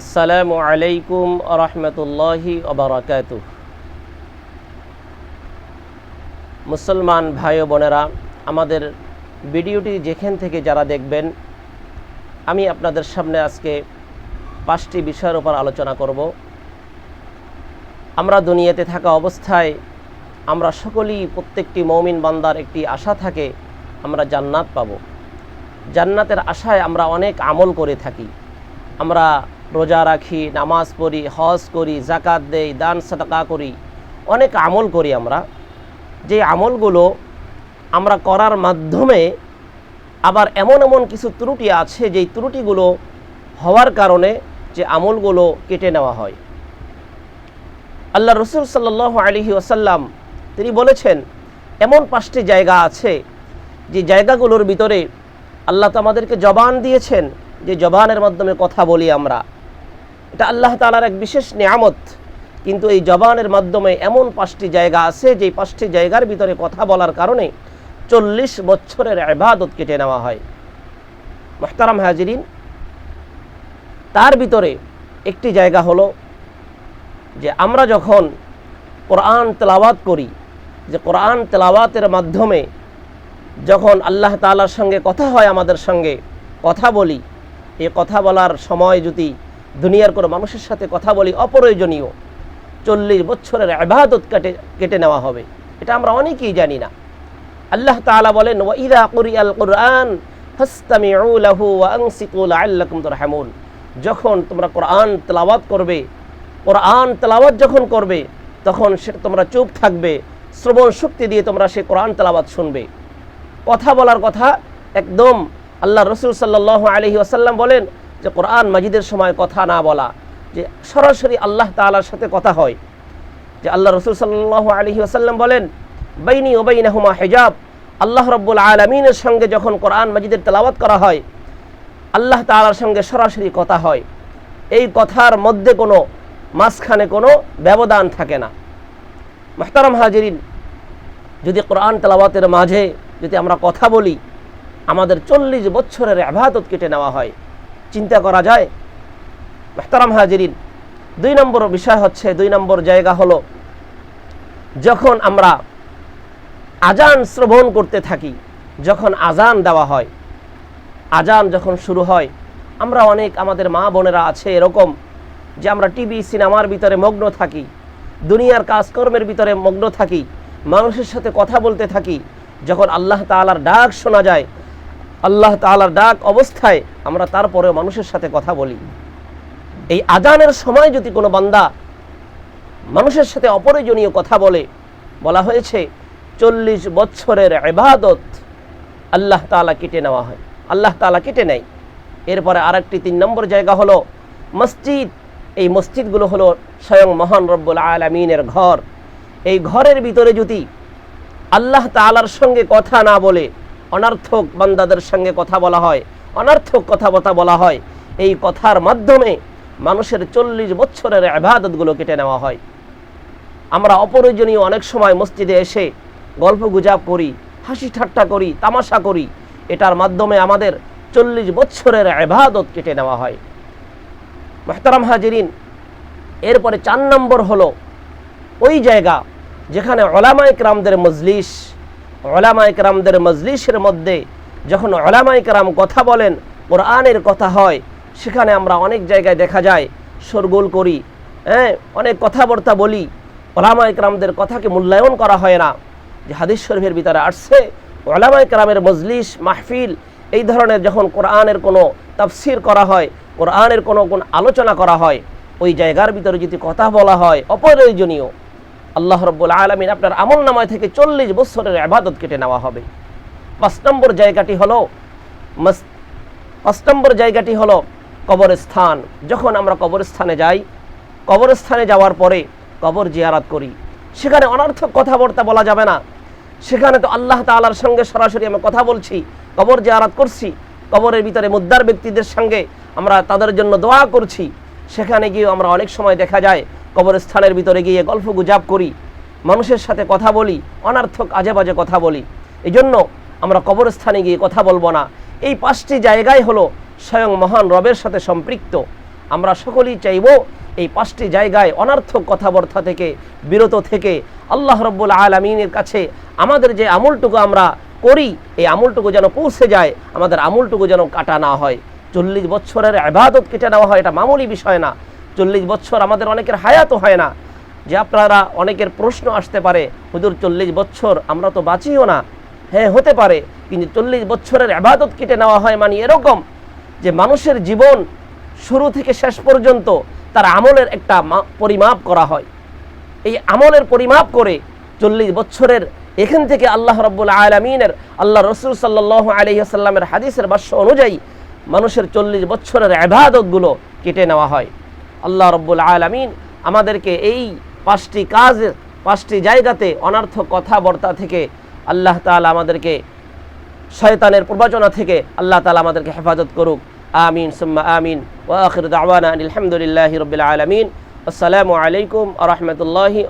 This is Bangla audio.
আসসালামু আলাইকুম রহমতুল্লাহি ওবরাকাত। মুসলমান ভাই বোনেরা, আমাদের ভিডিওটি যেখান থেকে যারা দেখবেন, আমি আপনাদের সামনে আজকে পাঁচটি বিষয়ের উপর আলোচনা করব। আমরা দুনিয়াতে থাকা অবস্থায় আমরা সকলেই প্রত্যেকটি মৌমিন বান্দার একটি আশা থাকে, আমরা জান্নাত পাব। জান্নাতের আশায় আমরা অনেক আমল করে থাকি। আমরা রোজা রাখি, নামাজ পড়ি, হজ করি জাকাত দেই, দান সাদাকা করি, অনেক আমল করি আমরা। যে আমলগুলো আমরা করার মাধ্যমে আবার এমন এমন কিছু ত্রুটি আছে, যেই ত্রুটিগুলো হওয়ার কারণে যে আমলগুলো কেটে নেওয়া হয়। আল্লাহ রসুল সাল্লাহ আলহি ওসাল্লাম তিনি বলেছেন, এমন পাঁচটি জায়গা আছে, যে জায়গাগুলোর ভিতরে আল্লাহ তো আমাদেরকে জবান দিয়েছেন, যে জবানের মাধ্যমে কথা বলি আমরা। এটা আল্লাহ তালার এক বিশেষ নিয়ামত। কিন্তু এই জবানের মাধ্যমে এমন পাঁচটি জায়গা আছে যে পাঁচটি জায়গার ভিতরে কথা বলার কারণে চল্লিশ বছরের আবাদত কেটে নেওয়া হয়। মোহতারাম হাজিরিন, তার ভিতরে একটি জায়গা হলো যে আমরা যখন কোরআন তেলাওয়াত করি, যে কোরআন তেলাওয়াতের মাধ্যমে যখন আল্লাহ তালার সঙ্গে কথা হয় আমাদের সঙ্গে, কথা বলি, এ কথা বলার সময় যদি দুনিয়ার কোনো মানুষের সাথে কথা বলি অপ্রয়োজনীয়। চল্লিশ বছরের আবাদত কেটে কেটে নেওয়া হবে। এটা আমরা অনেকেই জানি না। আল্লাহ তালা বলেন, ওয়াইদা করি আল কোরআন হামুন যখন তোমরা কোরআন তেলাওয়াত করবে, কোরআন তেলাওয়াত যখন করবে, তখন সেটা তোমরা চুপ থাকবে, শ্রবণ শক্তি দিয়ে তোমরা সে কোরআন তেলাওয়াত শুনবে। কথা বলার কথা একদম আল্লাহ রসুল সাল্লাহ আলহি আসাল্লাম বলেন যে কোরআন মাজিদের সময় কথা না বলা, যে সরাসরি আল্লাহ তালার সাথে কথা হয়। যে আল্লাহ রসুল সাল্লাহ আলহি আসাল্লাম বলেন, বাইনি ওবাইন হুমা হেজাব। আল্লাহ রব্বুল আলমিনের সঙ্গে যখন কোরআন মাজিদের তেলাওয়াত করা হয়, আল্লাহ তালার সঙ্গে সরাসরি কথা হয়। এই কথার মধ্যে কোনো, মাঝখানে কোনো ব্যবধান থাকে না। মাহতারাম হাজিরিন, যদি কোরআন তেলাওয়াতের মাঝে যদি আমরা কথা বলি, আমাদের চল্লিশ বছরের আবাদত কেটে নেওয়া হয়। চিন্তা করা যায়। মেহতারাম হাজিরিন, দুই নম্বর বিষয় হচ্ছে, দুই নম্বর জায়গা হলো, যখন আমরা আজান শ্রবণ করতে থাকি, যখন আজান দেওয়া হয়, আজান যখন শুরু হয়, আমরা অনেক আমাদের মা বোনেরা আছে এরকম যে আমরা টিভি, সিনেমার ভিতরে মগ্ন থাকি, দুনিয়ার কাজকর্মের ভিতরে মগ্ন থাকি, মানুষের সাথে কথা বলতে থাকি, যখন আল্লাহ তালার ডাক শোনা যায় আল্লাহ তালার ডাক অবস্থায় আমরা তারপরে মানুষের সাথে কথা বলি। এই আজানের সময় যদি কোনো বান্দা মানুষের সাথে অপ্রয়োজনীয় কথা বলে, বলা হয়েছে, চল্লিশ বছরের এবাদত আল্লাহ তালা কেটে নেওয়া হয়। আল্লাহ তালা কেটে নেয়। এরপরে আরেকটি তিন নম্বর জায়গা হলো মসজিদ। এই মসজিদগুলো হলো স্বয়ং মহান রব্বুল আলমিনের ঘর। এই ঘরের ভিতরে যদি আল্লাহ তালার সঙ্গে কথা না বলে অনার্থক বান্দাদের সঙ্গে কথা বলা হয়, অনার্থক কথাবার্তা বলা হয়। এই কথার মাধ্যমে মানুষের চল্লিশ বছরের আবাদতগুলো কেটে নেওয়া হয়। আমরা অপ্রয়োজনীয় অনেক সময় মসজিদে এসে গল্প গুজাব করি, হাসি ঠাট্টা করি, তামাশা করি। এটার মাধ্যমে আমাদের চল্লিশ বছরের আবাদত কেটে নেওয়া হয়। মাহতারাম হাজিরিন, এরপরে চার নম্বর হলো ওই জায়গা যেখানে ওলামাইক রামদের মজলিস ওলামাইক রামদের মজলিসের মধ্যে যখন ওলামাইক রাম কথা বলেন, কোরআনের কথা হয়, সেখানে আমরা অনেক জায়গায় দেখা যায়, শোরগোল করি হ্যাঁ অনেক কথাবার্তা বলি। ওলামাইক রামদের কথাকে মূল্যায়ন করা হয় না। যে হাদিস শরীফের ভিতরে আসছে ওলামাইক রামের মজলিস, মাহফিল, এই ধরনের যখন কোরআনের কোনো তাফসির করা হয়, কোরআনের কোনো কোন আলোচনা করা হয়, ওই জায়গার ভিতরে যদি কথা বলা হয়, অপ্রয়োজনীয়। আল্লাহ রব্বুল আলমিন আপনার আমল নামায় থেকে চল্লিশ বছরের আবাদত কেটে নেওয়া হবে। পাঁচ নম্বর জায়গাটি হলো পাঁচ নম্বর জায়গাটি হলো কবরস্থান। যখন আমরা কবরস্থানে যাই, কবরস্থানে যাওয়ার পরে কবর জিয়ারাত করি। সেখানে অনর্থক কথাবার্তা বলা যাবে না। সেখানে তো আল্লাহ তালার সঙ্গে সরাসরি আমি কথা বলছি, কবর জিয়ারাত করছি, কবরের ভিতরে মুদ্রার ব্যক্তিদের সঙ্গে আমরা তাদের জন্য দোয়া করছি। সেখানে গিয়ে আমরা অনেক সময় দেখা যায় কবরস্থানের ভিতরে গিয়ে গল্প গুজাব করি, মানুষের সাথে কথা বলি, অনার্থক আজে বাজে কথা বলি। এই জন্য আমরা কবরস্থানে গিয়ে কথা বলব না। এই পাঁচটি জায়গায় হলো স্বয়ং মহান রবের সাথে সম্পৃক্ত। আমরা সকলেই চাইব এই পাঁচটি জায়গায় অনার্থক কথাবার্তা থেকে, বিরত থেকে আল্লাহ রব্বুল আলমিনের কাছে আমাদের যে আমলটুকু আমরা করি, এই আমলটুকু যেন পৌঁছে যায়, আমাদের আমলটুকু যেন কাটা না হয়। চল্লিশ বছরের আবাদত কেটে নেওয়া হয়, এটা মামুলি বিষয় না। চল্লিশ বছর আমাদের অনেকের হায়াতও হয় না। যে আপনারা অনেকের প্রশ্ন আসতে পারে, হুজুর, চল্লিশ বছর আমরা তো বাঁচিও না। হ্যাঁ হতে পারে, কিন্তু চল্লিশ বছরের আবাদত কেটে নেওয়া হয় মানে এরকম যে মানুষের জীবন শুরু থেকে শেষ পর্যন্ত তার আমলের একটা পরিমাপ করা হয়। এই আমলের পরিমাপ করে চল্লিশ বছরের এখান থেকে আল্লাহ রব্বুল আলমিনের, আল্লাহ রসুল সাল্লাহ আলহিহাসাল্লামের হাদিসের বাস্য অনুযায়ী মানুষের চল্লিশ বছরের আবাদতগুলো কেটে নেওয়া হয়। আল্লাহ রব্বুল আলমিন আমাদেরকে এই পাঁচটি কাজ, পাঁচটি জায়গাতে অনার্থ কথাবার্তা থেকে আল্লাহ তালা আমাদেরকে, শয়তানের প্রবচনা থেকে আল্লাহ তালা আমাদেরকে হেফাজত করুক। আমিন, সুম্মা আমিন। ওয়াখির দাওয়ানা আলহামদুলিল্লাহ রবিল আলমিন। আসসালামু আলাইকুম ওয়া রাহমাতুল্লাহি